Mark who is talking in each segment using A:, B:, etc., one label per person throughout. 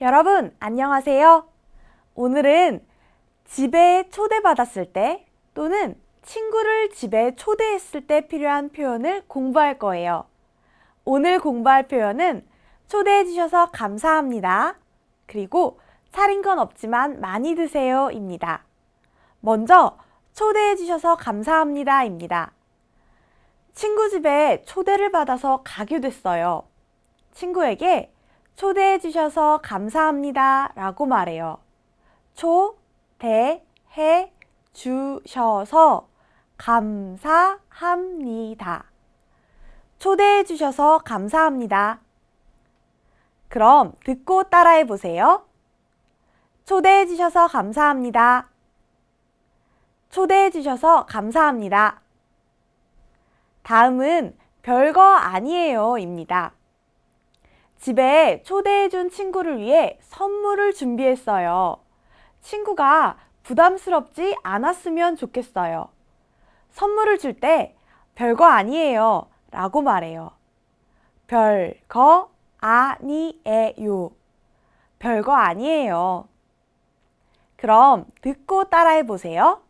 A: 여러분, 안녕하세요. 오늘은 집에 초대받았을 때 또는 친구를 집에 초대했을 때 필요한 표현을 공부할 거예요. 오늘 공부할 표현은 초대해 주셔서 감사합니다. 그리고 차린 건 없지만 많이 드세요 입니다. 먼저 초대해 주셔서 감사합니다 입니다. 친구 집에 초대를 받아서 가게 됐어요. 친구에게 초대해 주셔서 감사합니다 라고 말해요. 초대해 주셔서 감사합니다. 초대해 주셔서 감사합니다. 그럼 듣고 따라해 보세요. 초대해 주셔서 감사합니다. 초대해 주셔서 감사합니다. 다음은 별거 아니에요 입니다. 집에 초대해 준 친구를 위해 선물을 준비했어요. 친구가 부담스럽지 않았으면 좋겠어요. 선물을 줄 때 별거 아니에요 라고 말해요. 별거 아니에요. 별거 아니에요. 그럼 듣고 따라해 보세요.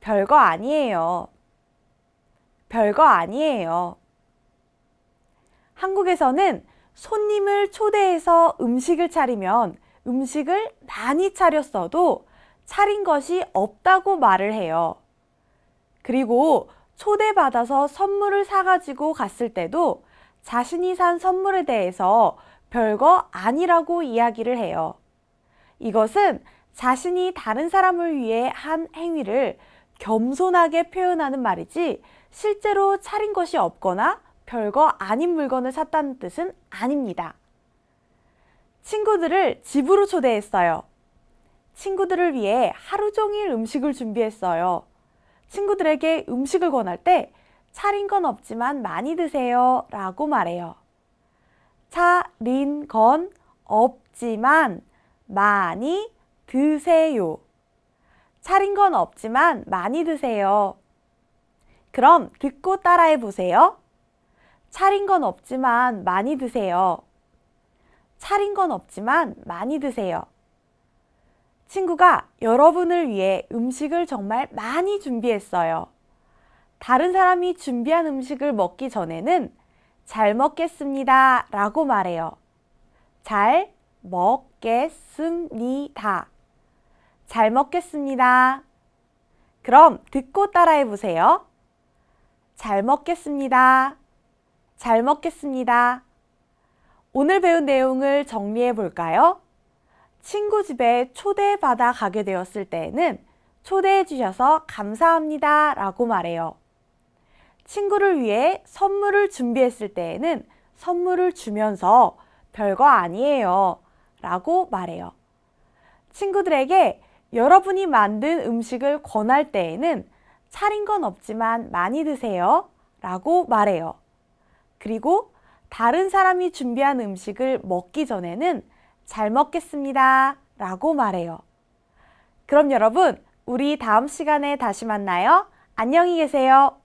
A: 별거 아니에요. 별거 아니에요. 한국에서는 손님을 초대해서 음식을 차리면 음식을 많이 차렸어도 차린 것이 없다고 말을 해요. 그리고 초대받아서 선물을 사가지고 갔을 때도 자신이 산 선물에 대해서 별거 아니라고 이야기를 해요. 이것은 자신이 다른 사람을 위해 한 행위를 겸손하게 표현하는 말이지 실제로 차린 것이 없거나 별거 아닌 물건을 샀다는 뜻은 아닙니다. 친구들을 집으로 초대했어요. 친구들을 위해 하루 종일 음식을 준비했어요. 친구들에게 음식을 권할 때 차린 건 없지만 많이 드세요 라고 말해요. 차린 건 없지만 많이 드세요. 차린 건 없지만 많이 드세요. 그럼 듣고 따라해 보세요. 차린 건 없지만 많이 드세요. 차린 건 없지만 많이 드세요. 친구가 여러분을 위해 음식을 정말 많이 준비했어요. 다른 사람이 준비한 음식을 먹기 전에는 잘 먹겠습니다 라고 말해요. 잘 먹겠습니다. 잘 먹겠습니다. 그럼 듣고 따라해 보세요. 잘 먹겠습니다. 잘 먹겠습니다. 오늘 배운 내용을 정리해 볼까요? 친구 집에 초대받아 가게 되었을 때에는 초대해 주셔서 감사합니다 라고 말해요. 친구를 위해 선물을 준비했을 때에는 선물을 주면서 별거 아니에요 라고 말해요. 친구들에게 여러분이 만든 음식을 권할 때에는 차린 건 없지만 많이 드세요 라고 말해요. 그리고 다른 사람이 준비한 음식을 먹기 전에는 잘 먹겠습니다 라고 말해요. 그럼 여러분, 우리 다음 시간에 다시 만나요. 안녕히 계세요.